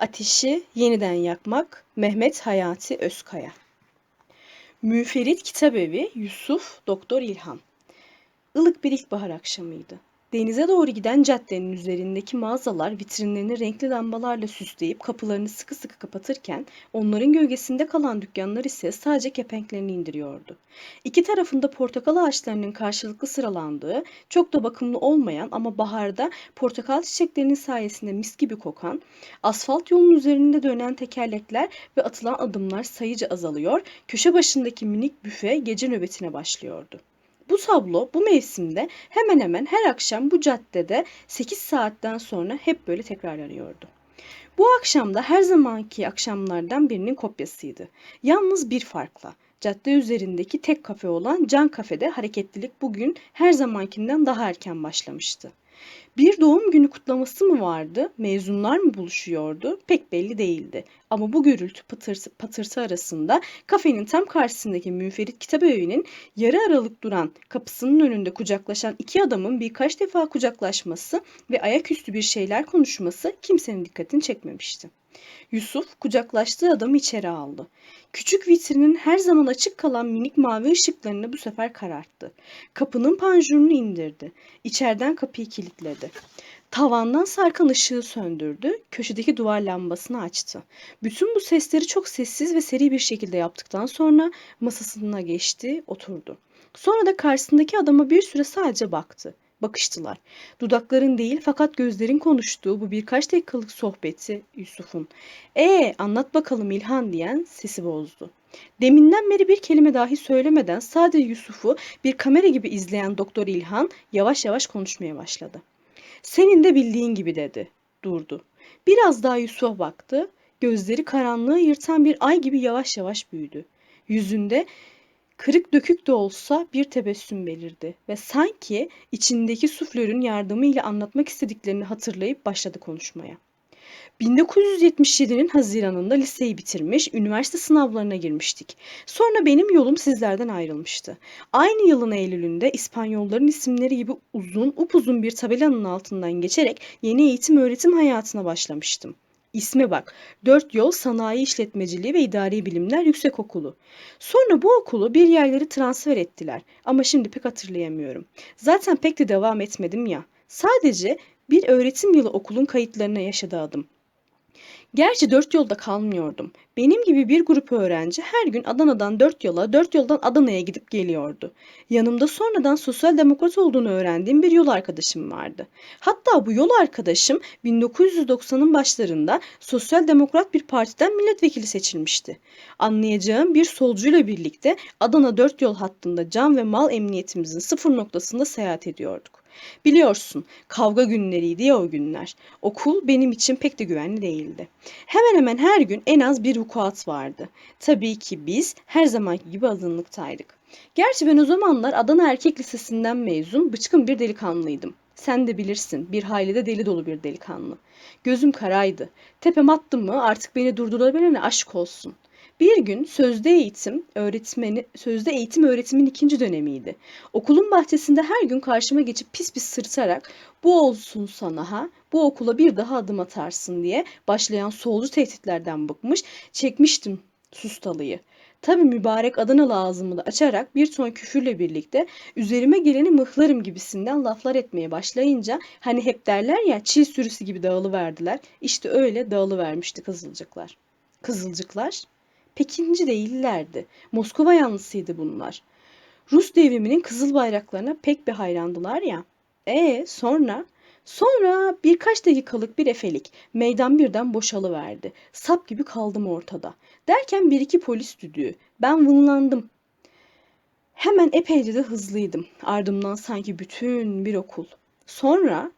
Ateşi yeniden yakmak Mehmet Hayati Özkaya Müferit Kitabevi Yusuf Doktor İlhan Ilık bir ilkbahar akşamıydı. Denize doğru giden caddenin üzerindeki mağazalar vitrinlerini renkli lambalarla süsleyip kapılarını sıkı sıkı kapatırken onların gölgesinde kalan dükkanlar ise sadece kepenklerini indiriyordu. İki tarafında portakal ağaçlarının karşılıklı sıralandığı, çok da bakımlı olmayan ama baharda portakal çiçeklerinin sayesinde mis gibi kokan, asfalt yolun üzerinde dönen tekerlekler ve atılan adımlar sayıca azalıyor, köşe başındaki minik büfe gece nöbetine başlıyordu. Bu tablo bu mevsimde hemen hemen her akşam bu caddede 8 saatten sonra hep böyle tekrarlanıyordu. Bu akşam da her zamanki akşamlardan birinin kopyasıydı. Yalnız bir farkla. Cadde üzerindeki tek kafe olan Can Kafe'de hareketlilik bugün her zamankinden daha erken başlamıştı. Bir doğum günü kutlaması mı vardı, mezunlar mı buluşuyordu pek belli değildi. Ama bu gürültü patırtı, patırtı arasında kafenin tam karşısındaki Münferit Kitabevi'nin yarı aralık duran kapısının önünde kucaklaşan iki adamın birkaç defa kucaklaşması ve ayaküstü bir şeyler konuşması kimsenin dikkatini çekmemişti. Yusuf kucaklaştığı adamı içeri aldı. Küçük vitrinin her zaman açık kalan minik mavi ışıklarını bu sefer kararttı. Kapının panjurunu indirdi. İçeriden kapıyı kilitledi. Tavandan sarkan ışığı söndürdü, köşedeki duvar lambasını açtı. Bütün bu sesleri çok sessiz ve seri bir şekilde yaptıktan sonra masasına geçti, oturdu. Sonra da karşısındaki adama bir süre sadece baktı. Bakıştılar. Dudakların değil fakat gözlerin konuştuğu bu birkaç dakikalık sohbeti Yusuf'un. Ee anlat bakalım İlhan diyen sesi bozdu. Deminden beri bir kelime dahi söylemeden sadece Yusuf'u bir kamera gibi izleyen Doktor İlhan yavaş yavaş konuşmaya başladı. Senin de bildiğin gibi dedi. Durdu. Biraz daha Yusuf'a baktı. Gözleri karanlığı yırtan bir ay gibi yavaş yavaş büyüdü. Yüzünde kırık dökük de olsa bir tebessüm belirdi ve sanki içindeki suflörün yardımıyla anlatmak istediklerini hatırlayıp başladı konuşmaya. 1977'nin Haziran'ında liseyi bitirmiş, üniversite sınavlarına girmiştik. Sonra benim yolum sizlerden ayrılmıştı. Aynı yılın Eylül'ünde İspanyolların isimleri gibi uzun, upuzun bir tabelanın altından geçerek yeni eğitim öğretim hayatına başlamıştım. İsme bak. Dört Yol Sanayi İşletmeciliği ve İdari Bilimler Yüksekokulu. Sonra bu okulu bir yerleri transfer ettiler ama şimdi pek hatırlayamıyorum. Zaten pek de devam etmedim ya. Sadece bir öğretim yılı okulun kayıtlarına yaşadı adım. Gerçi dört yolda kalmıyordum. Benim gibi bir grup öğrenci her gün Adana'dan dört yola, dört yoldan Adana'ya gidip geliyordu. Yanımda sonradan sosyal demokrat olduğunu öğrendiğim bir yol arkadaşım vardı. Hatta bu yol arkadaşım 1990'ın başlarında sosyal demokrat bir partiden milletvekili seçilmişti. Anlayacağım bir solcuyla birlikte Adana dört yol hattında can ve mal emniyetimizin sıfır noktasında seyahat ediyorduk. Biliyorsun kavga günleriydi ya o günler. Okul benim için pek de güvenli değildi. Hemen hemen her gün en az bir vukuat vardı. Tabii ki biz her zamanki gibi azınlıktaydık. Gerçi ben o zamanlar Adana Erkek Lisesi'nden mezun bıçkın bir delikanlıydım. Sen de bilirsin bir hayli de deli dolu bir delikanlı. Gözüm karaydı. Tepem attım mı artık beni durdurabilene aşk olsun. Bir gün sözde eğitim öğretmeni sözde eğitim öğretimin ikinci dönemiydi. Okulun bahçesinde her gün karşıma geçip pis pis sırtarak bu olsun sana ha bu okula bir daha adım atarsın diye başlayan solcu tehditlerden bıkmış çekmiştim sustalıyı. Tabi mübarek Adanalı ağzımı da açarak bir ton küfürle birlikte üzerime geleni mıhlarım gibisinden laflar etmeye başlayınca hani hep derler ya çil sürüsü gibi dağılıverdiler. İşte öyle dağılıvermişti kızılcıklar. Kızılcıklar Pekinci değillerdi. Moskova yanlısıydı bunlar. Rus devriminin kızıl bayraklarına pek bir hayrandılar ya. E sonra? Sonra birkaç dakikalık bir efelik. Meydan birden boşalıverdi. Sap gibi kaldım ortada. Derken bir iki polis düdüğü. Ben vınlandım. Hemen epeyce de hızlıydım. Ardımdan sanki bütün bir okul. Sonra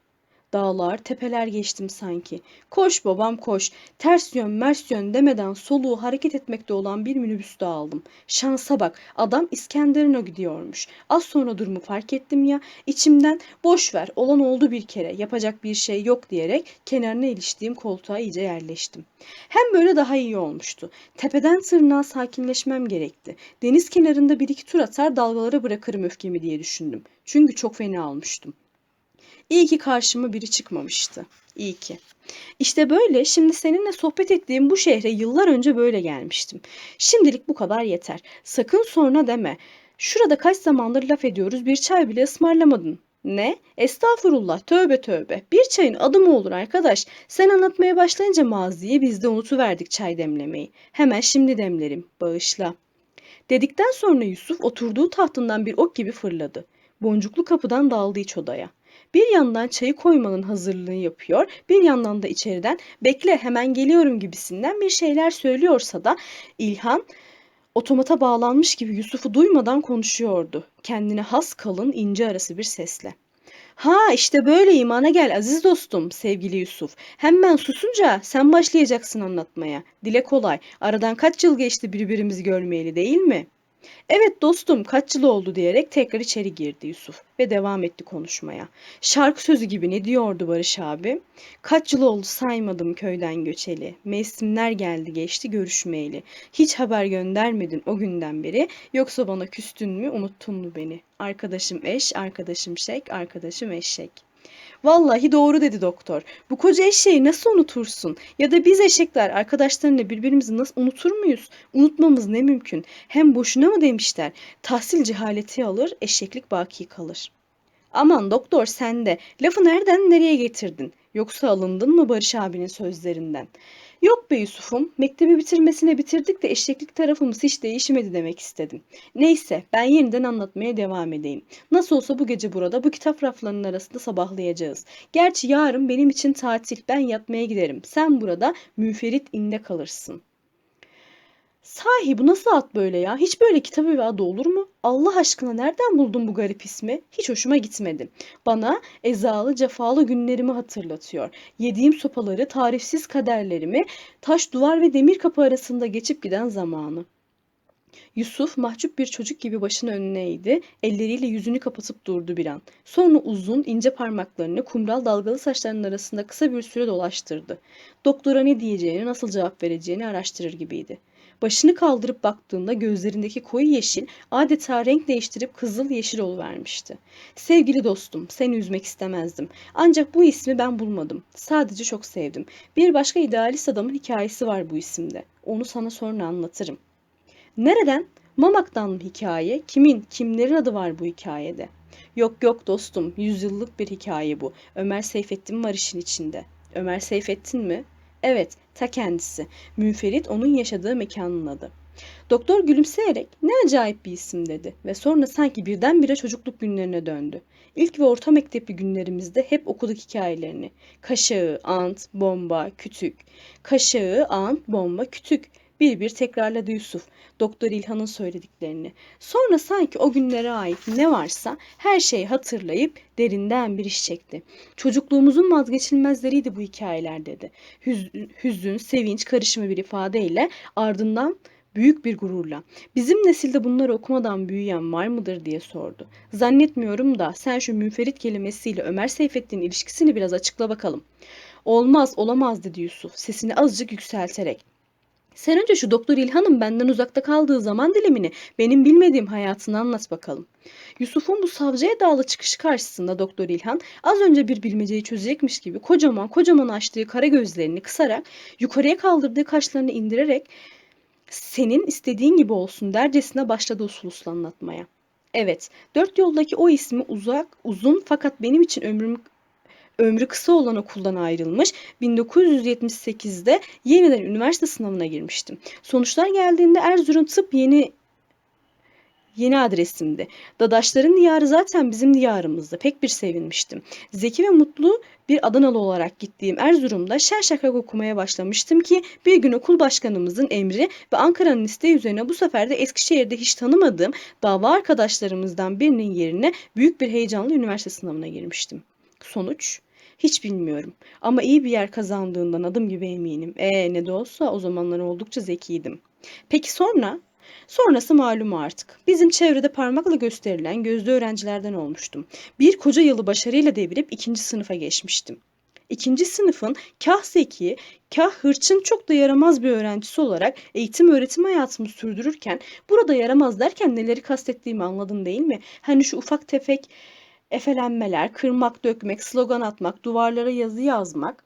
Dağlar, tepeler geçtim sanki. Koş babam koş. Ters yön, mers yön demeden soluğu hareket etmekte olan bir minibüste aldım. Şansa bak. Adam İskenderun'a gidiyormuş. Az sonra durumu fark ettim ya. içimden boş ver olan oldu bir kere. Yapacak bir şey yok diyerek kenarına iliştiğim koltuğa iyice yerleştim. Hem böyle daha iyi olmuştu. Tepeden tırnağa sakinleşmem gerekti. Deniz kenarında bir iki tur atar dalgalara bırakırım öfkemi diye düşündüm. Çünkü çok fena almıştım. İyi ki karşıma biri çıkmamıştı. İyi ki. İşte böyle şimdi seninle sohbet ettiğim bu şehre yıllar önce böyle gelmiştim. Şimdilik bu kadar yeter. Sakın sonra deme. Şurada kaç zamandır laf ediyoruz bir çay bile ısmarlamadın. Ne? Estağfurullah, tövbe tövbe. Bir çayın adı mı olur arkadaş? Sen anlatmaya başlayınca maziyi biz de unutuverdik çay demlemeyi. Hemen şimdi demlerim, bağışla. Dedikten sonra Yusuf oturduğu tahtından bir ok gibi fırladı. Boncuklu kapıdan daldı iç odaya. Bir yandan çayı koymanın hazırlığını yapıyor, bir yandan da içeriden bekle hemen geliyorum gibisinden bir şeyler söylüyorsa da İlhan otomata bağlanmış gibi Yusuf'u duymadan konuşuyordu. Kendine has kalın ince arası bir sesle. Ha işte böyle imana gel aziz dostum sevgili Yusuf. Hemen susunca sen başlayacaksın anlatmaya. Dile kolay. Aradan kaç yıl geçti birbirimizi görmeyeli değil mi?'' Evet dostum kaç yıl oldu diyerek tekrar içeri girdi Yusuf ve devam etti konuşmaya. Şarkı sözü gibi ne diyordu Barış abi? Kaç yıl oldu saymadım köyden göçeli. Mevsimler geldi geçti görüşmeyeli. Hiç haber göndermedin o günden beri. Yoksa bana küstün mü unuttun mu beni? Arkadaşım eş, arkadaşım şek, arkadaşım eşek. Vallahi doğru dedi doktor. Bu koca eşeği nasıl unutursun? Ya da biz eşekler arkadaşlarıyla birbirimizi nasıl unutur muyuz? Unutmamız ne mümkün? Hem boşuna mı demişler? Tahsil cehaleti alır, eşeklik baki kalır. Aman doktor sen de lafı nereden nereye getirdin? Yoksa alındın mı Barış abinin sözlerinden? Yok be Yusuf'um, mektebi bitirmesine bitirdik de eşeklik tarafımız hiç değişmedi demek istedim. Neyse, ben yeniden anlatmaya devam edeyim. Nasıl olsa bu gece burada bu kitap raflarının arasında sabahlayacağız. Gerçi yarın benim için tatil, ben yatmaya giderim. Sen burada müferit inde kalırsın. Sahi bu nasıl at böyle ya? Hiç böyle kitabı ve adı olur mu? Allah aşkına nereden buldun bu garip ismi? Hiç hoşuma gitmedi. Bana ezalı cefalı günlerimi hatırlatıyor. Yediğim sopaları, tarifsiz kaderlerimi, taş duvar ve demir kapı arasında geçip giden zamanı. Yusuf mahcup bir çocuk gibi başını önüne eğdi, elleriyle yüzünü kapatıp durdu bir an. Sonra uzun, ince parmaklarını kumral dalgalı saçlarının arasında kısa bir süre dolaştırdı. Doktora ne diyeceğini, nasıl cevap vereceğini araştırır gibiydi. Başını kaldırıp baktığında gözlerindeki koyu yeşil adeta renk değiştirip kızıl yeşil oluvermişti. Sevgili dostum, seni üzmek istemezdim. Ancak bu ismi ben bulmadım. Sadece çok sevdim. Bir başka idealist adamın hikayesi var bu isimde. Onu sana sonra anlatırım. Nereden? Mamak'tan mı hikaye? Kimin, kimlerin adı var bu hikayede? Yok yok dostum, yüzyıllık bir hikaye bu. Ömer Seyfettin var işin içinde. Ömer Seyfettin mi? Evet, ta kendisi. Münferit onun yaşadığı mekanın adı. Doktor gülümseyerek ne acayip bir isim dedi ve sonra sanki birdenbire çocukluk günlerine döndü. İlk ve orta mektepli günlerimizde hep okuduk hikayelerini. Kaşağı, ant, bomba, kütük. Kaşağı, ant, bomba, kütük bir bir tekrarladı Yusuf Doktor İlhan'ın söylediklerini. Sonra sanki o günlere ait ne varsa her şeyi hatırlayıp derinden bir iş çekti. Çocukluğumuzun vazgeçilmezleriydi bu hikayeler dedi. Hüzün, hüzün sevinç karışımı bir ifadeyle ardından büyük bir gururla. Bizim nesilde bunları okumadan büyüyen var mıdır diye sordu. Zannetmiyorum da sen şu münferit kelimesiyle Ömer Seyfettin'in ilişkisini biraz açıkla bakalım. Olmaz olamaz dedi Yusuf sesini azıcık yükselterek. Sen önce şu Doktor İlhan'ın benden uzakta kaldığı zaman dilimini, benim bilmediğim hayatını anlat bakalım. Yusuf'un bu savcıya dağlı çıkışı karşısında Doktor İlhan az önce bir bilmeceyi çözecekmiş gibi kocaman kocaman açtığı kara gözlerini kısarak yukarıya kaldırdığı kaşlarını indirerek senin istediğin gibi olsun dercesine başladı usul usul anlatmaya. Evet, dört yoldaki o ismi uzak, uzun fakat benim için ömrüm ömrü kısa olan okuldan ayrılmış. 1978'de yeniden üniversite sınavına girmiştim. Sonuçlar geldiğinde Erzurum Tıp yeni yeni adresimdi. Dadaşların diyarı zaten bizim diyarımızdı. Pek bir sevinmiştim. Zeki ve mutlu bir Adanalı olarak gittiğim Erzurum'da şen şakrak okumaya başlamıştım ki bir gün okul başkanımızın emri ve Ankara'nın isteği üzerine bu sefer de Eskişehir'de hiç tanımadığım dava arkadaşlarımızdan birinin yerine büyük bir heyecanla üniversite sınavına girmiştim. Sonuç hiç bilmiyorum. Ama iyi bir yer kazandığından adım gibi eminim. E ne de olsa o zamanlar oldukça zekiydim. Peki sonra? Sonrası malum artık. Bizim çevrede parmakla gösterilen gözlü öğrencilerden olmuştum. Bir koca yılı başarıyla devirip ikinci sınıfa geçmiştim. İkinci sınıfın kah zeki, kah hırçın çok da yaramaz bir öğrencisi olarak eğitim öğretim hayatımı sürdürürken burada yaramaz derken neleri kastettiğimi anladın değil mi? Hani şu ufak tefek Efelenmeler, kırmak, dökmek, slogan atmak, duvarlara yazı yazmak,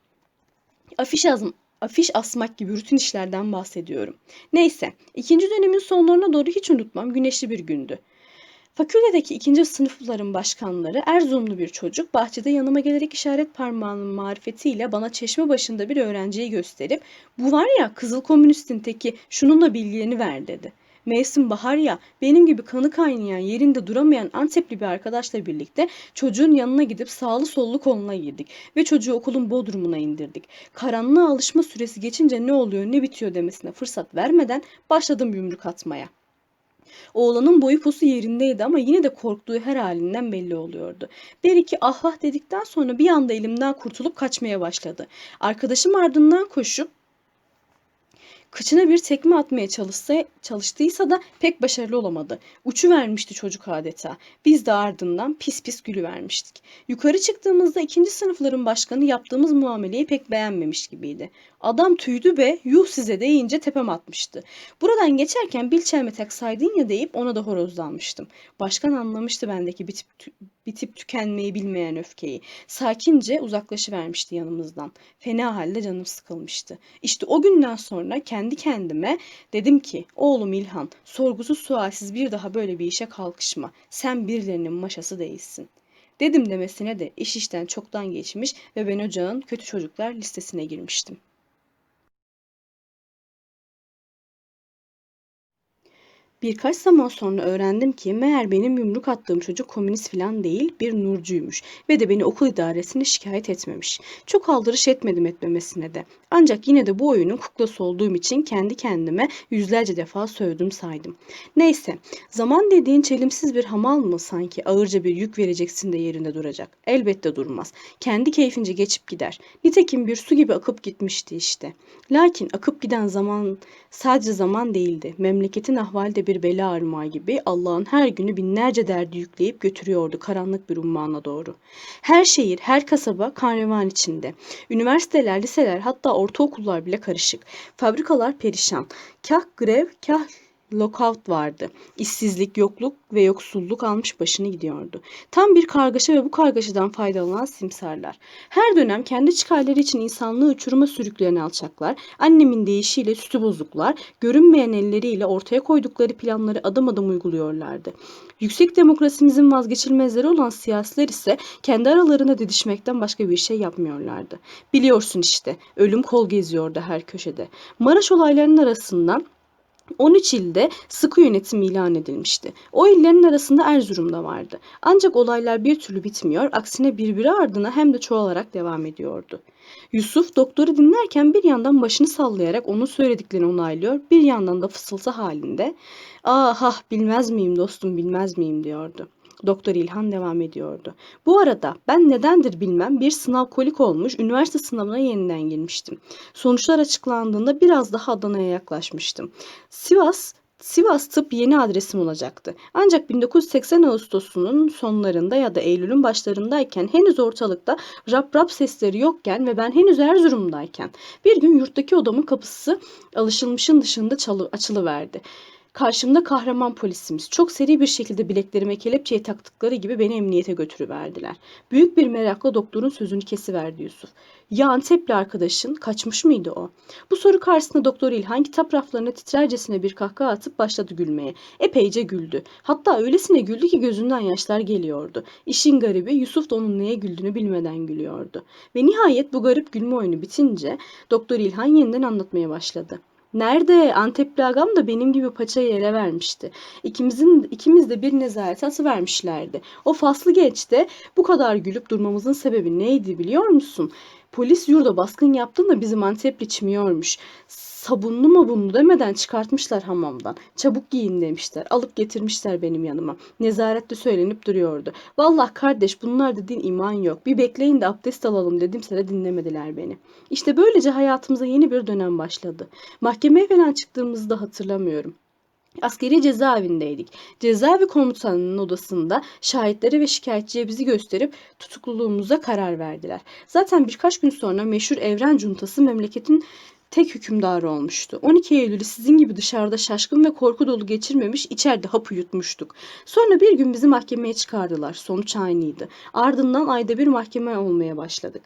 afiş yazmak, afiş asmak gibi rutin işlerden bahsediyorum. Neyse, ikinci dönemin sonlarına doğru hiç unutmam güneşli bir gündü. Fakültedeki ikinci sınıfların başkanları Erzurumlu bir çocuk bahçede yanıma gelerek işaret parmağının marifetiyle bana çeşme başında bir öğrenciyi gösterip bu var ya kızıl komünistin teki şununla bilgilerini ver dedi. Mevsim bahar ya benim gibi kanı kaynayan yerinde duramayan Antepli bir arkadaşla birlikte çocuğun yanına gidip sağlı sollu koluna girdik ve çocuğu okulun bodrumuna indirdik. Karanlığa alışma süresi geçince ne oluyor ne bitiyor demesine fırsat vermeden başladım yumruk atmaya. Oğlanın boyu posu yerindeydi ama yine de korktuğu her halinden belli oluyordu. Bir iki ah vah dedikten sonra bir anda elimden kurtulup kaçmaya başladı. Arkadaşım ardından koşup Kıçına bir tekme atmaya çalışsa, çalıştıysa da pek başarılı olamadı. Uçu vermişti çocuk adeta. Biz de ardından pis pis gülü vermiştik. Yukarı çıktığımızda ikinci sınıfların başkanı yaptığımız muameleyi pek beğenmemiş gibiydi. Adam tüydü be yuh size deyince tepem atmıştı. Buradan geçerken bilçelme taksaydın ya deyip ona da horozlanmıştım. Başkan anlamıştı bendeki bitip, bitip tükenmeyi bilmeyen öfkeyi. Sakince uzaklaşıvermişti yanımızdan. Fena halde canım sıkılmıştı. İşte o günden sonra kendi kendime dedim ki oğlum İlhan sorgusuz sualsiz bir daha böyle bir işe kalkışma. Sen birilerinin maşası değilsin. Dedim demesine de iş işten çoktan geçmiş ve ben ocağın kötü çocuklar listesine girmiştim. Birkaç zaman sonra öğrendim ki meğer benim yumruk attığım çocuk komünist falan değil bir nurcuymuş ve de beni okul idaresine şikayet etmemiş. Çok aldırış etmedim etmemesine de. Ancak yine de bu oyunun kuklası olduğum için kendi kendime yüzlerce defa sövdüm saydım. Neyse zaman dediğin çelimsiz bir hamal mı sanki ağırca bir yük vereceksin de yerinde duracak. Elbette durmaz. Kendi keyfince geçip gider. Nitekim bir su gibi akıp gitmişti işte. Lakin akıp giden zaman sadece zaman değildi. Memleketin ahvali de bir bela armağı gibi Allah'ın her günü binlerce derdi yükleyip götürüyordu karanlık bir ummana doğru. Her şehir, her kasaba kan içinde. Üniversiteler, liseler hatta ortaokullar bile karışık. Fabrikalar perişan. Kah grev, kah lockout vardı. İşsizlik, yokluk ve yoksulluk almış başını gidiyordu. Tam bir kargaşa ve bu kargaşadan faydalanan simsarlar. Her dönem kendi çıkarları için insanlığı uçuruma sürükleyen alçaklar, annemin deyişiyle sütü bozuklar, görünmeyen elleriyle ortaya koydukları planları adım adım uyguluyorlardı. Yüksek demokrasimizin vazgeçilmezleri olan siyasiler ise kendi aralarında didişmekten başka bir şey yapmıyorlardı. Biliyorsun işte, ölüm kol geziyordu her köşede. Maraş olaylarının arasından 13 ilde sıkı yönetim ilan edilmişti. O illerin arasında Erzurum da vardı. Ancak olaylar bir türlü bitmiyor, aksine birbiri ardına hem de çoğalarak devam ediyordu. Yusuf doktoru dinlerken bir yandan başını sallayarak onun söylediklerini onaylıyor, bir yandan da fısıltı halinde "Ah ah bilmez miyim dostum bilmez miyim?" diyordu. Doktor İlhan devam ediyordu. Bu arada ben nedendir bilmem bir sınav kolik olmuş, üniversite sınavına yeniden girmiştim. Sonuçlar açıklandığında biraz daha Adana'ya yaklaşmıştım. Sivas Sivas tıp yeni adresim olacaktı. Ancak 1980 Ağustos'unun sonlarında ya da Eylül'ün başlarındayken henüz ortalıkta rap rap sesleri yokken ve ben henüz Erzurum'dayken bir gün yurttaki odamın kapısı alışılmışın dışında çalı, açılıverdi. Karşımda kahraman polisimiz. Çok seri bir şekilde bileklerime kelepçeyi taktıkları gibi beni emniyete götürüverdiler. Büyük bir merakla doktorun sözünü kesiverdi Yusuf. Ya Antepli arkadaşın kaçmış mıydı o? Bu soru karşısında Doktor İlhan kitap raflarına titrercesine bir kahkaha atıp başladı gülmeye. Epeyce güldü. Hatta öylesine güldü ki gözünden yaşlar geliyordu. İşin garibi Yusuf da onun neye güldüğünü bilmeden gülüyordu. Ve nihayet bu garip gülme oyunu bitince Doktor İlhan yeniden anlatmaya başladı. Nerede? Antepli agam da benim gibi paçayı ele vermişti. İkimizin ikimiz de bir nezaret atı vermişlerdi. O faslı geçte bu kadar gülüp durmamızın sebebi neydi biliyor musun? Polis yurda baskın yaptığında bizim Antepli çimiyormuş. Sabunlu mu bunu demeden çıkartmışlar hamamdan. Çabuk giyin demişler. Alıp getirmişler benim yanıma. Nezarette söylenip duruyordu. Vallahi kardeş bunlar dediğin iman yok. Bir bekleyin de abdest alalım dedimse de dinlemediler beni. İşte böylece hayatımıza yeni bir dönem başladı. Mahkemeye falan çıktığımızı da hatırlamıyorum. Askeri cezaevindeydik. Cezaevi komutanının odasında şahitlere ve şikayetçiye bizi gösterip tutukluluğumuza karar verdiler. Zaten birkaç gün sonra meşhur Evren Cuntası memleketin tek hükümdarı olmuştu. 12 Eylül'ü sizin gibi dışarıda şaşkın ve korku dolu geçirmemiş, içeride hapı yutmuştuk. Sonra bir gün bizi mahkemeye çıkardılar. Sonuç aynıydı. Ardından ayda bir mahkeme olmaya başladık.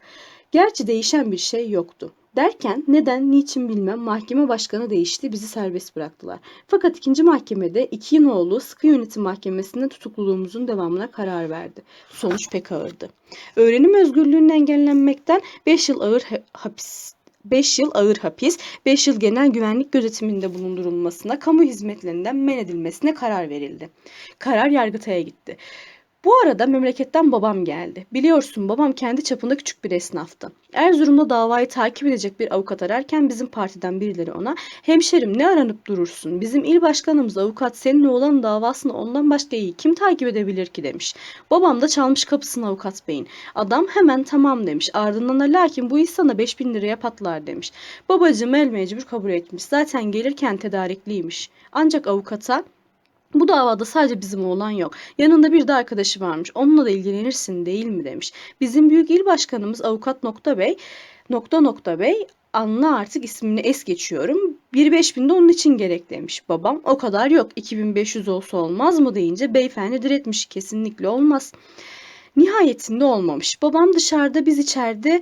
Gerçi değişen bir şey yoktu. Derken neden, niçin bilmem mahkeme başkanı değişti, bizi serbest bıraktılar. Fakat ikinci mahkemede iki oğlu sıkı yönetim mahkemesinde tutukluluğumuzun devamına karar verdi. Sonuç pek ağırdı. Öğrenim özgürlüğünün engellenmekten 5 yıl ağır ha- hapis 5 yıl ağır hapis, 5 yıl genel güvenlik gözetiminde bulundurulmasına, kamu hizmetlerinden men edilmesine karar verildi. Karar Yargıtay'a gitti. Bu arada memleketten babam geldi. Biliyorsun babam kendi çapında küçük bir esnaftı. Erzurum'da davayı takip edecek bir avukat ararken bizim partiden birileri ona hemşerim ne aranıp durursun? Bizim il başkanımız avukat senin oğlanın davasını ondan başka iyi kim takip edebilir ki demiş. Babam da çalmış kapısını avukat beyin. Adam hemen tamam demiş. Ardından da lakin bu iş sana 5000 liraya patlar demiş. Babacığım el mecbur kabul etmiş. Zaten gelirken tedarikliymiş. Ancak avukata bu davada sadece bizim oğlan yok. Yanında bir de arkadaşı varmış. Onunla da ilgilenirsin değil mi demiş. Bizim büyük il başkanımız avukat nokta bey nokta nokta bey anla artık ismini es geçiyorum. 1 bin de onun için gerek demiş. Babam o kadar yok 2500 olsa olmaz mı deyince beyefendi diretmiş kesinlikle olmaz. Nihayetinde olmamış. Babam dışarıda biz içeride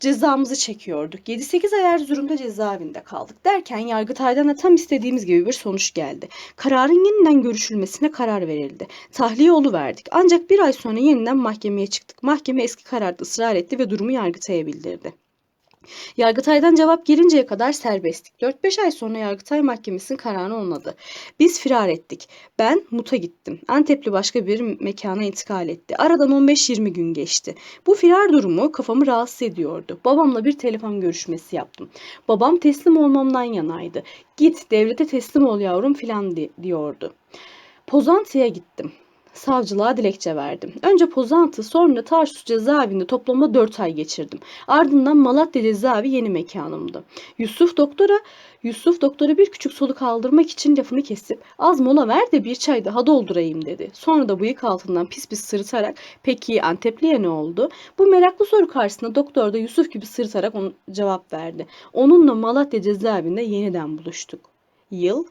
cezamızı çekiyorduk. 7-8 ay Erzurum'da cezaevinde kaldık. Derken Yargıtay'dan da tam istediğimiz gibi bir sonuç geldi. Kararın yeniden görüşülmesine karar verildi. Tahliye verdik. Ancak bir ay sonra yeniden mahkemeye çıktık. Mahkeme eski kararda ısrar etti ve durumu Yargıtay'a bildirdi. Yargıtay'dan cevap gelinceye kadar serbesttik. 4-5 ay sonra Yargıtay Mahkemesi'nin kararını onladı. Biz firar ettik. Ben Mut'a gittim. Antepli başka bir mekana intikal etti. Aradan 15-20 gün geçti. Bu firar durumu kafamı rahatsız ediyordu. Babamla bir telefon görüşmesi yaptım. Babam teslim olmamdan yanaydı. Git devlete teslim ol yavrum filan diyordu. Pozantı'ya gittim savcılığa dilekçe verdim. Önce Pozantı sonra Tarsus cezaevinde toplamda 4 ay geçirdim. Ardından Malatya cezaevi yeni mekanımdı. Yusuf doktora Yusuf doktora bir küçük soluk aldırmak için lafını kesip az mola ver de bir çay daha doldurayım dedi. Sonra da bıyık altından pis pis sırıtarak peki Antepli'ye ne oldu? Bu meraklı soru karşısında doktor da Yusuf gibi sırıtarak onu cevap verdi. Onunla Malatya cezaevinde yeniden buluştuk. Yıl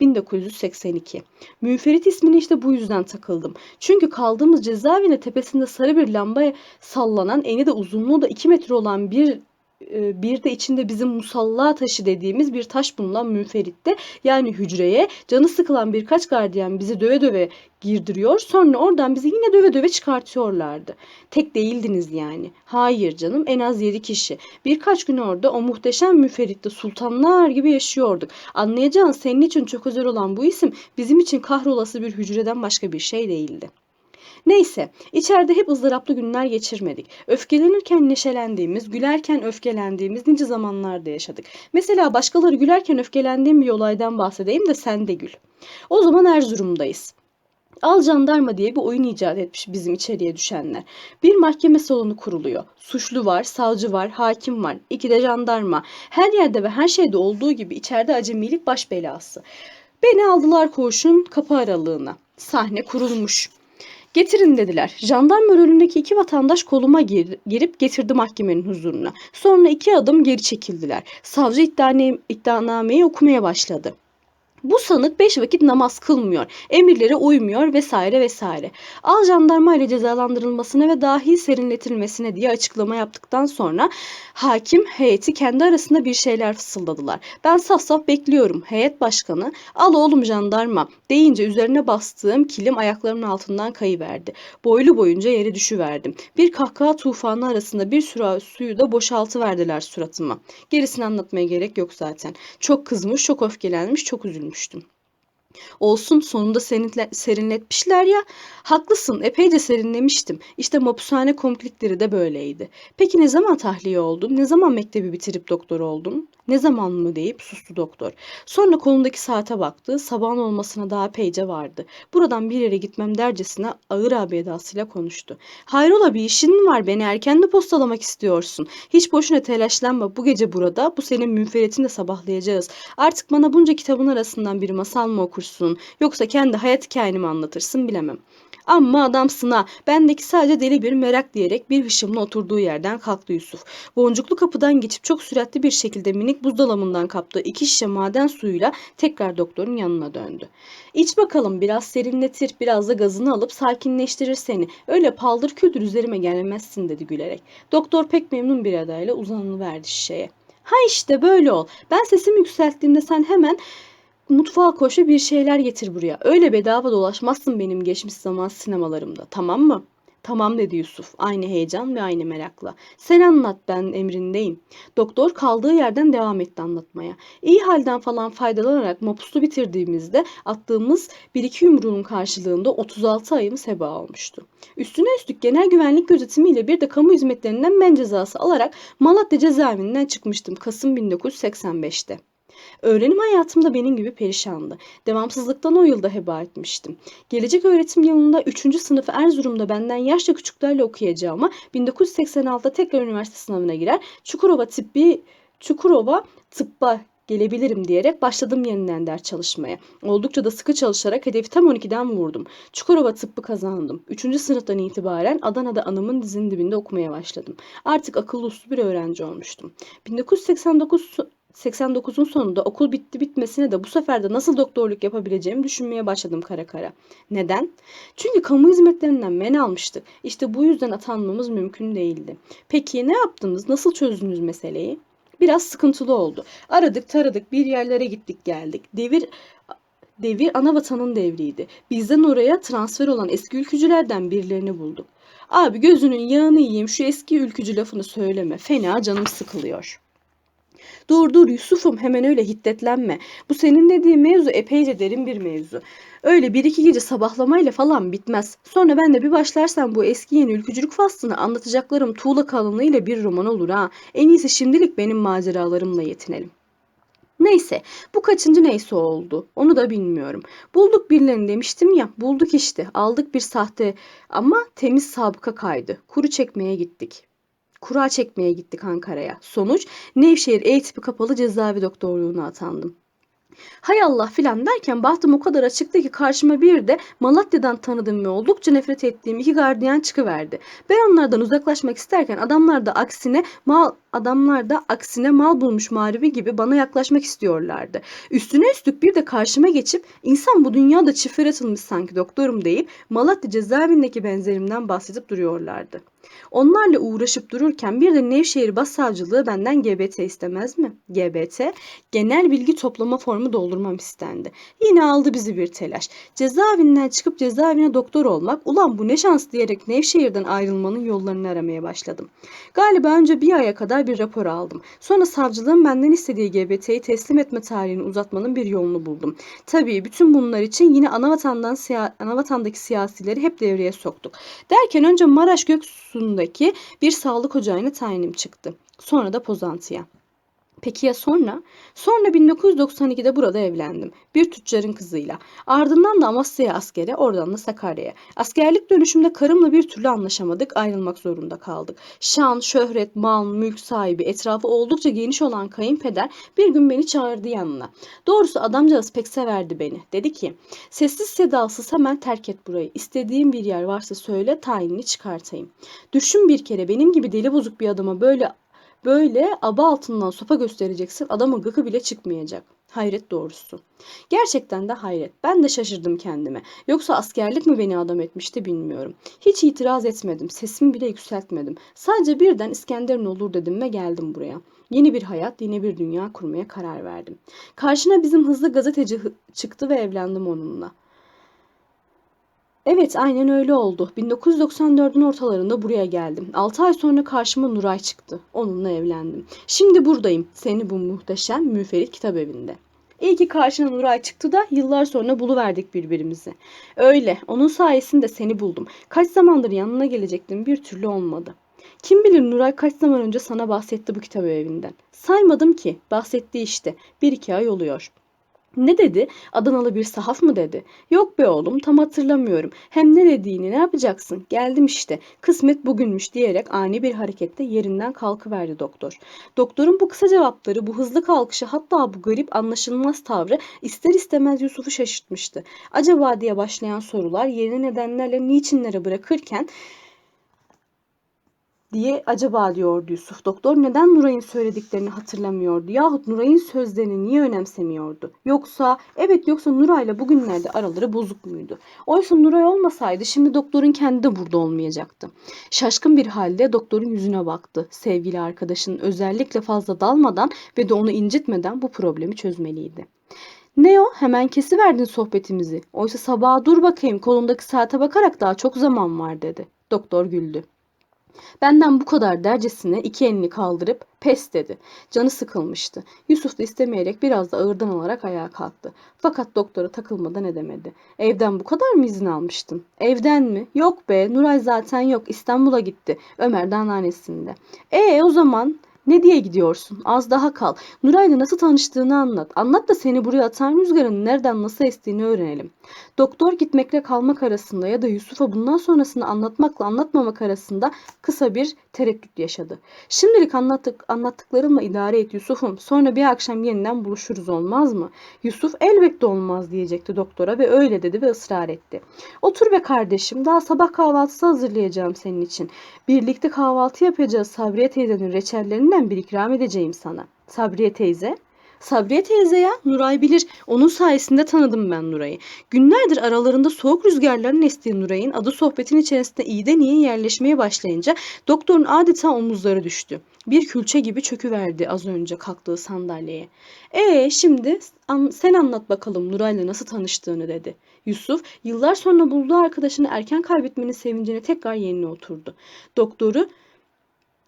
1982. Münferit ismini işte bu yüzden takıldım. Çünkü kaldığımız cezaevine tepesinde sarı bir lambaya sallanan eni de uzunluğu da 2 metre olan bir bir de içinde bizim musalla taşı dediğimiz bir taş bulunan münferitte yani hücreye canı sıkılan birkaç gardiyan bizi döve döve girdiriyor. Sonra oradan bizi yine döve döve çıkartıyorlardı. Tek değildiniz yani. Hayır canım en az 7 kişi. Birkaç gün orada o muhteşem müferitte sultanlar gibi yaşıyorduk. Anlayacağın senin için çok özel olan bu isim bizim için kahrolası bir hücreden başka bir şey değildi. Neyse, içeride hep ızdıraplı günler geçirmedik. Öfkelenirken neşelendiğimiz, gülerken öfkelendiğimiz nice zamanlarda yaşadık. Mesela başkaları gülerken öfkelendiğim bir olaydan bahsedeyim de sen de gül. O zaman Erzurum'dayız. Al jandarma diye bir oyun icat etmiş bizim içeriye düşenler. Bir mahkeme salonu kuruluyor. Suçlu var, savcı var, hakim var. İki de jandarma. Her yerde ve her şeyde olduğu gibi içeride acemilik baş belası. Beni aldılar koğuşun kapı aralığına. Sahne kurulmuş. Getirin dediler. Jandarma rolündeki iki vatandaş koluma gir, girip getirdi mahkemenin huzuruna. Sonra iki adım geri çekildiler. Savcı iddianameyi okumaya başladı. Bu sanık beş vakit namaz kılmıyor, emirlere uymuyor vesaire vesaire. Al jandarma ile cezalandırılmasına ve dahi serinletilmesine diye açıklama yaptıktan sonra hakim heyeti kendi arasında bir şeyler fısıldadılar. Ben saf saf bekliyorum. Heyet başkanı al oğlum jandarma deyince üzerine bastığım kilim ayaklarımın altından kayıverdi. Boylu boyunca yere düşüverdim. Bir kahkaha tufanı arasında bir sürü suyu da boşaltıverdiler suratıma. Gerisini anlatmaya gerek yok zaten. Çok kızmış, çok öfkelenmiş, çok üzülmüş düşünmüştüm. Olsun sonunda serinle, serinletmişler ya. Haklısın epeyce serinlemiştim. İşte mapushane komplikleri de böyleydi. Peki ne zaman tahliye oldun? Ne zaman mektebi bitirip doktor oldun? Ne zaman mı deyip sustu doktor. Sonra kolundaki saate baktı. Sabahın olmasına daha peyce vardı. Buradan bir yere gitmem dercesine ağır abi edasıyla konuştu. Hayrola bir işin mi var? Beni erken de postalamak istiyorsun. Hiç boşuna telaşlanma. Bu gece burada. Bu senin münferetinle sabahlayacağız. Artık bana bunca kitabın arasından bir masal mı okursun? Yoksa kendi hayat hikayeni mi anlatırsın bilemem. Amma adamsın ha. Bendeki sadece deli bir merak diyerek bir hışımla oturduğu yerden kalktı Yusuf. Boncuklu kapıdan geçip çok süratli bir şekilde minik buzdolabından kaptığı iki şişe maden suyuyla tekrar doktorun yanına döndü. İç bakalım biraz serinletir, biraz da gazını alıp sakinleştirir seni. Öyle paldır küldür üzerime gelmezsin dedi gülerek. Doktor pek memnun bir adayla uzanıverdi şişeye. Ha işte böyle ol. Ben sesimi yükselttiğimde sen hemen mutfağa koş ve bir şeyler getir buraya. Öyle bedava dolaşmazsın benim geçmiş zaman sinemalarımda. Tamam mı? Tamam dedi Yusuf. Aynı heyecan ve aynı merakla. Sen anlat ben emrindeyim. Doktor kaldığı yerden devam etti anlatmaya. İyi halden falan faydalanarak mapusu bitirdiğimizde attığımız bir iki yumruğun karşılığında 36 ayımız heba olmuştu. Üstüne üstlük genel güvenlik gözetimiyle bir de kamu hizmetlerinden men cezası alarak Malatya cezaevinden çıkmıştım Kasım 1985'te. Öğrenim hayatımda benim gibi perişandı. Devamsızlıktan o yılda heba etmiştim. Gelecek öğretim yılında 3. sınıfı Erzurum'da benden yaşça küçüklerle okuyacağıma 1986'da tekrar üniversite sınavına girer. Çukurova tıbbi Çukurova tıbba gelebilirim diyerek başladım yeniden ders çalışmaya. Oldukça da sıkı çalışarak hedefi tam 12'den vurdum. Çukurova tıbbı kazandım. 3. sınıftan itibaren Adana'da anamın dizinin dibinde okumaya başladım. Artık akıllı uslu bir öğrenci olmuştum. 1989 89'un sonunda okul bitti bitmesine de bu sefer de nasıl doktorluk yapabileceğimi düşünmeye başladım kara kara. Neden? Çünkü kamu hizmetlerinden men almıştık. İşte bu yüzden atanmamız mümkün değildi. Peki ne yaptınız? Nasıl çözdünüz meseleyi? Biraz sıkıntılı oldu. Aradık taradık bir yerlere gittik geldik. Devir devir ana vatanın devriydi. Bizden oraya transfer olan eski ülkücülerden birilerini bulduk. Abi gözünün yağını yiyeyim şu eski ülkücü lafını söyleme. Fena canım sıkılıyor. Dur dur Yusuf'um hemen öyle hiddetlenme. Bu senin dediğin mevzu epeyce derin bir mevzu. Öyle bir iki gece sabahlamayla falan bitmez. Sonra ben de bir başlarsam bu eski yeni ülkücülük faslını anlatacaklarım tuğla kalınlığıyla bir roman olur ha. En iyisi şimdilik benim maceralarımla yetinelim. Neyse bu kaçıncı neyse oldu onu da bilmiyorum. Bulduk birilerini demiştim ya bulduk işte aldık bir sahte ama temiz sabıka kaydı. Kuru çekmeye gittik. Kura çekmeye gittik Ankara'ya. Sonuç Nevşehir E tipi kapalı cezaevi doktorluğuna atandım. Hay Allah filan derken bahtım o kadar açıktı ki karşıma bir de Malatya'dan tanıdığım ve oldukça nefret ettiğim iki gardiyan çıkıverdi. Ben onlardan uzaklaşmak isterken adamlar da aksine mal adamlar da aksine mal bulmuş mağribi gibi bana yaklaşmak istiyorlardı. Üstüne üstlük bir de karşıma geçip insan bu dünyada çift atılmış sanki doktorum deyip Malatya cezaevindeki benzerimden bahsedip duruyorlardı. Onlarla uğraşıp dururken bir de Nevşehir Başsavcılığı benden GBT istemez mi? GBT, genel bilgi toplama formu doldurmam istendi. Yine aldı bizi bir telaş. Cezaevinden çıkıp cezaevine doktor olmak, ulan bu ne şans diyerek Nevşehir'den ayrılmanın yollarını aramaya başladım. Galiba önce bir aya kadar bir rapor aldım. Sonra savcılığın benden istediği GBT'yi teslim etme tarihini uzatmanın bir yolunu buldum. Tabii bütün bunlar için yine anavatandan siya anavatandaki siyasileri hep devreye soktuk. Derken önce Maraş Göksu'ndaki bir sağlık ocağına tayinim çıktı. Sonra da Pozantı'ya. Peki ya sonra? Sonra 1992'de burada evlendim. Bir tüccarın kızıyla. Ardından da Amasya'ya askere, oradan da Sakarya'ya. Askerlik dönüşümde karımla bir türlü anlaşamadık, ayrılmak zorunda kaldık. Şan, şöhret, mal, mülk sahibi, etrafı oldukça geniş olan kayınpeder bir gün beni çağırdı yanına. Doğrusu adamcağız pek severdi beni. Dedi ki, sessiz sedasız hemen terk et burayı. İstediğin bir yer varsa söyle, tayinini çıkartayım. Düşün bir kere benim gibi deli bozuk bir adama böyle Böyle aba altından sopa göstereceksin adamın gıkı bile çıkmayacak. Hayret doğrusu. Gerçekten de hayret. Ben de şaşırdım kendime. Yoksa askerlik mi beni adam etmişti bilmiyorum. Hiç itiraz etmedim. Sesimi bile yükseltmedim. Sadece birden İskender'in olur dedim ve geldim buraya. Yeni bir hayat, yeni bir dünya kurmaya karar verdim. Karşına bizim hızlı gazeteci çıktı ve evlendim onunla. Evet aynen öyle oldu. 1994'ün ortalarında buraya geldim. 6 ay sonra karşıma Nuray çıktı. Onunla evlendim. Şimdi buradayım. Seni bu muhteşem müferit kitap evinde. İyi ki karşına Nuray çıktı da yıllar sonra buluverdik birbirimizi. Öyle. Onun sayesinde seni buldum. Kaç zamandır yanına gelecektim bir türlü olmadı. Kim bilir Nuray kaç zaman önce sana bahsetti bu kitap evinden. Saymadım ki. Bahsetti işte. Bir iki ay oluyor. Ne dedi? Adanalı bir sahaf mı dedi? Yok be oğlum tam hatırlamıyorum. Hem ne dediğini ne yapacaksın? Geldim işte. Kısmet bugünmüş diyerek ani bir harekette yerinden kalkıverdi doktor. Doktorun bu kısa cevapları, bu hızlı kalkışı hatta bu garip anlaşılmaz tavrı ister istemez Yusuf'u şaşırtmıştı. Acaba diye başlayan sorular yerini nedenlerle niçinlere bırakırken diye acaba diyordu Yusuf. Doktor neden Nuray'ın söylediklerini hatırlamıyordu? Yahut Nuray'ın sözlerini niye önemsemiyordu? Yoksa evet yoksa Nuray'la bugünlerde araları bozuk muydu? Oysa Nuray olmasaydı şimdi doktorun kendi de burada olmayacaktı. Şaşkın bir halde doktorun yüzüne baktı. Sevgili arkadaşının özellikle fazla dalmadan ve de onu incitmeden bu problemi çözmeliydi. Ne o? Hemen kesiverdin sohbetimizi. Oysa sabaha dur bakayım kolundaki saate bakarak daha çok zaman var dedi. Doktor güldü. Benden bu kadar dercesine iki elini kaldırıp pes dedi. Canı sıkılmıştı. Yusuf da istemeyerek biraz da ağırdan alarak ayağa kalktı. Fakat doktora takılmadan edemedi. Evden bu kadar mı izin almıştın? Evden mi? Yok be Nuray zaten yok İstanbul'a gitti. Ömer de anneannesinde. E o zaman ne diye gidiyorsun? Az daha kal. Nuray'la nasıl tanıştığını anlat. Anlat da seni buraya atan rüzgarın nereden nasıl estiğini öğrenelim. Doktor gitmekle kalmak arasında ya da Yusuf'a bundan sonrasını anlatmakla anlatmamak arasında kısa bir tereddüt yaşadı. Şimdilik anlattık, anlattıklarımla idare et Yusuf'um. Sonra bir akşam yeniden buluşuruz olmaz mı? Yusuf elbette olmaz diyecekti doktora ve öyle dedi ve ısrar etti. Otur be kardeşim daha sabah kahvaltısı hazırlayacağım senin için. Birlikte kahvaltı yapacağız Sabriye teyzenin reçellerinden bir ikram edeceğim sana. Sabriye teyze? Sabriye teyze ya, Nuray bilir. Onun sayesinde tanıdım ben Nuray'ı. Günlerdir aralarında soğuk rüzgarların estiği Nuray'ın adı sohbetin içerisinde iyiden iyiye yerleşmeye başlayınca doktorun adeta omuzları düştü. Bir külçe gibi çöküverdi az önce kalktığı sandalyeye. Ee şimdi an- sen anlat bakalım Nuray'la nasıl tanıştığını dedi. Yusuf yıllar sonra bulduğu arkadaşını erken kaybetmenin sevincine tekrar yerine oturdu. Doktoru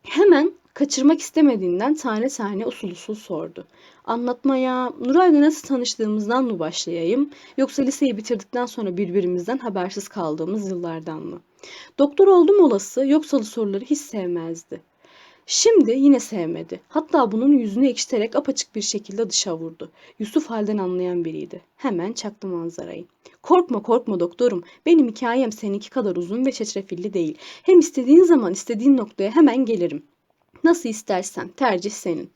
hemen kaçırmak istemediğinden tane tane usul usul sordu. Anlatmaya Nuray'la nasıl tanıştığımızdan mı başlayayım yoksa liseyi bitirdikten sonra birbirimizden habersiz kaldığımız yıllardan mı? Doktor oldum olası yoksalı soruları hiç sevmezdi. Şimdi yine sevmedi. Hatta bunun yüzünü ekşiterek apaçık bir şekilde dışa vurdu. Yusuf halden anlayan biriydi. Hemen çaktı manzarayı. Korkma korkma doktorum. Benim hikayem seninki kadar uzun ve çetrefilli değil. Hem istediğin zaman istediğin noktaya hemen gelirim. Nasıl istersen, tercih senin.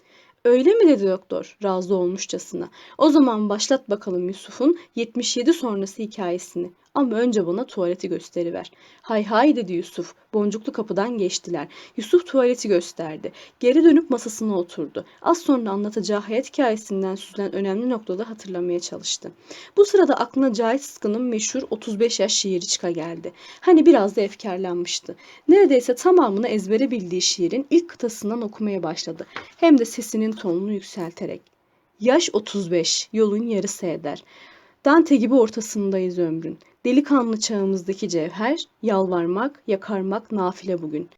Öyle mi dedi doktor, razı olmuşçasına. O zaman başlat bakalım Yusuf'un 77 sonrası hikayesini. Ama önce bana tuvaleti gösteriver. Hay hay dedi Yusuf. Boncuklu kapıdan geçtiler. Yusuf tuvaleti gösterdi. Geri dönüp masasına oturdu. Az sonra anlatacağı hayat hikayesinden süzülen önemli noktaları hatırlamaya çalıştı. Bu sırada aklına Cahit Sıtkı'nın meşhur 35 yaş şiiri çıka geldi. Hani biraz da efkarlanmıştı. Neredeyse tamamını ezbere bildiği şiirin ilk kıtasından okumaya başladı. Hem de sesinin tonunu yükselterek. Yaş 35, yolun yarısı eder. Dante gibi ortasındayız ömrün. Delikanlı çağımızdaki cevher, yalvarmak, yakarmak nafile bugün.